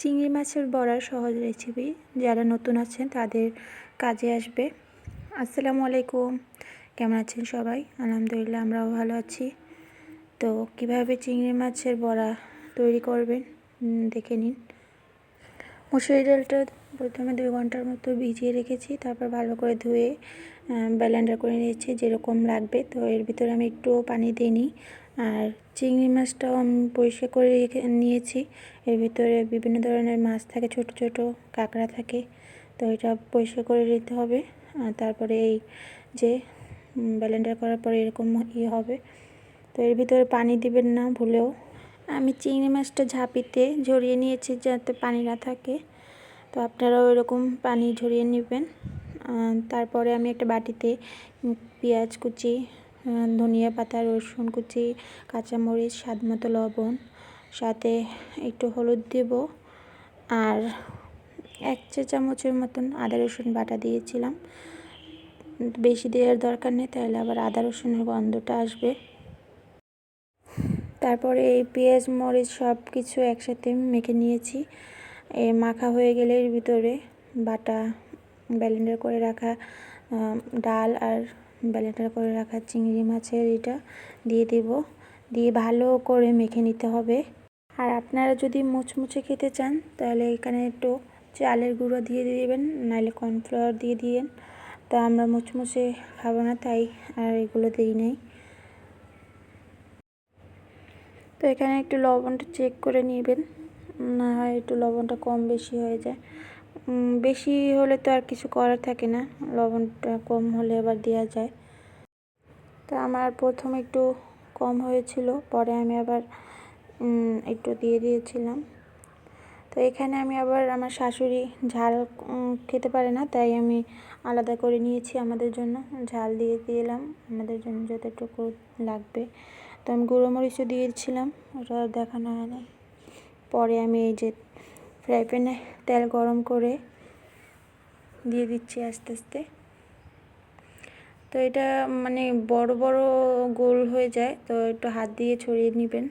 চিংড়ি মাছের বড়ার সহজ রেসিপি যারা নতুন আছেন তাদের কাজে আসবে। আসসালামু আলাইকুম। কেমন আছেন সবাই? আলহামদুলিল্লাহ, আমরাও ভালো আছি। তো কীভাবে চিংড়ি মাছের বড়া তৈরি করবেন? দেখে নিন। মুসুরি ডালটা প্রথমে দুই ঘণ্টার মতো ভিজিয়ে রেখেছি, তারপর ভালো করে ধুয়ে ব্যালেন্ডার করে নিয়েছি, যেরকম লাগবে। তো এর ভিতরে আমি একটু পানি দিইনি। আর চিংড়ি মাছটাও আমি পরিষ্কার করে নিয়েছি। এর ভিতরে বিভিন্ন ধরনের মাছ থাকে, ছোট ছোট কাঁকড়া থাকে। তো এটা পরিষ্কার করে নিতে হবে। আর তারপরে এই যে ব্যালেন্ডার করার পরে এরকম ইয়ে হবে। তো এর ভিতরে পানি দিবেন না ভুলেও। আমি চিংড়ি মাছটা ঝাঁপিতে ঝরিয়ে নিয়েছি যাতে পানি না থাকে। তো আপনারাও এরকম পানি ঝরিয়ে নেবেন। তারপরে আমি একটা বাটিতে পেঁয়াজ কুচি ধনিয়া পাতা, রসুন কুচি, কাঁচামরিচ, স্বাদ মতো লবণ। সাথে একটু হলুদ দেব আর এক চা চামচের মতন আদা, রসুন বাটা দিয়েছিলাম। বেশি দেওয়ার দরকার নেই, তাহলে আবার আদা, রসুনের গন্ধটা আসবে। তারপরে এই পেঁয়াজ, মরিচ সব কিছু একসাথে মেখে নিয়েছি। এ মাখা হয়ে গেলে এর ভিতরে বাটা ব্যালেন্ডার করে রাখা ডাল আর ব্যালেন্ডার করে রাখা চিংড়ি মাছের এটা দিয়ে দেব। দিয়ে ভালো করে মেখে নিতে হবে। আর আপনারা যদি মুচমুচে খেতে চান, তাহলে এখানে একটু চালের গুঁড়ো দিয়ে দিবেন, নাহলে কর্নফ্লাওয়ার দিয়ে দিয়েন। তো আমরা মুচমুচে খাব না, তাই আর এগুলো দিই নাই। তো এখানে একটু লবণটা চেক করে নেবেন, না হয় একটু লবণটা কম বেশি হয়ে যায়। বেশি হলে তো আর কিছু করার থাকে না। লবণটা কম হলে আবার দেওয়া যায়। তো আমার প্রথম একটু কম হয়েছিল, পরে আমি আবার একটু দিয়ে দিয়েছিলাম। তো এখানে আমি আবার আমার শাশুড়ি ঝাল খেতে পারে না, তাই আমি আলাদা করে নিয়েছি আমাদের জন্য। ঝাল দিয়ে দিলাম, আমাদের জন্য যতটুকু লাগবে। তো আমি গুঁড়ো মরিচও দিয়েছিলাম, ওটা দেখানো হয় না পরে আমি এই যে ফ্রাই প্যানে তেল গরম করে দিয়ে দিচ্ছি আস্তে আস্তে। তো এটা মানে বড় বড় গোল হয়ে যায়, তো একটু হাত দিয়ে ছড়িয়ে নেবেন,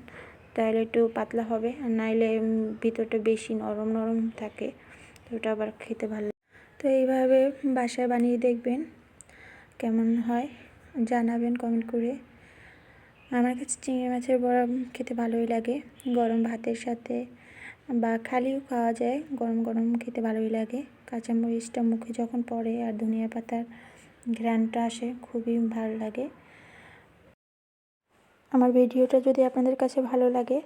তাহলে একটু পাতলা হবে। আর নাইলে ভিতরটা বেশি নরম নরম থাকে, তো ওটা আবার খেতে ভালো। তো এইভাবে বাসায় বানিয়ে দেখবেন কেমন হয়, জানাবেন কমেন্ট করে। আমার কাছে চিংড়ি মাছের বড়া খেতে ভালোই লাগে, গরম ভাতের সাথে। বা খালিও খাওয়া যায়, গরম গরম খেতে ভালোই লাগে। কাঁচামরিচটা মুখে যখন পড়ে আর ধনিয়া পাতার ঘ্রাণটা আসে, খুবই ভালো লাগে। আমার ভিডিওটা যদি আপনাদের কাছে ভালো লাগে,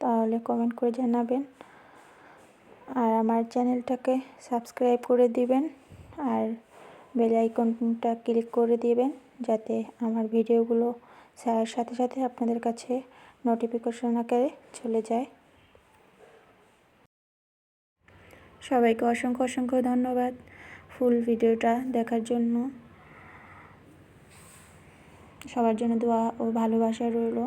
তাহলে কমেন্ট করে জানাবেন। আর আমার চ্যানেলটাকে সাবস্ক্রাইব করে দিবেন আর বেল আইকনটা ক্লিক করে দিবেন, যাতে আমার ভিডিওগুলো ছাড়ার সাথে সাথে আপনাদের কাছে নোটিফিকেশন আকারে চলে যায়। সবাইকে অসংখ্য অসংখ্য ধন্যবাদ ফুল ভিডিওটা দেখার জন্য। সবার জন্য দোয়া ও ভালোবাসা রইল।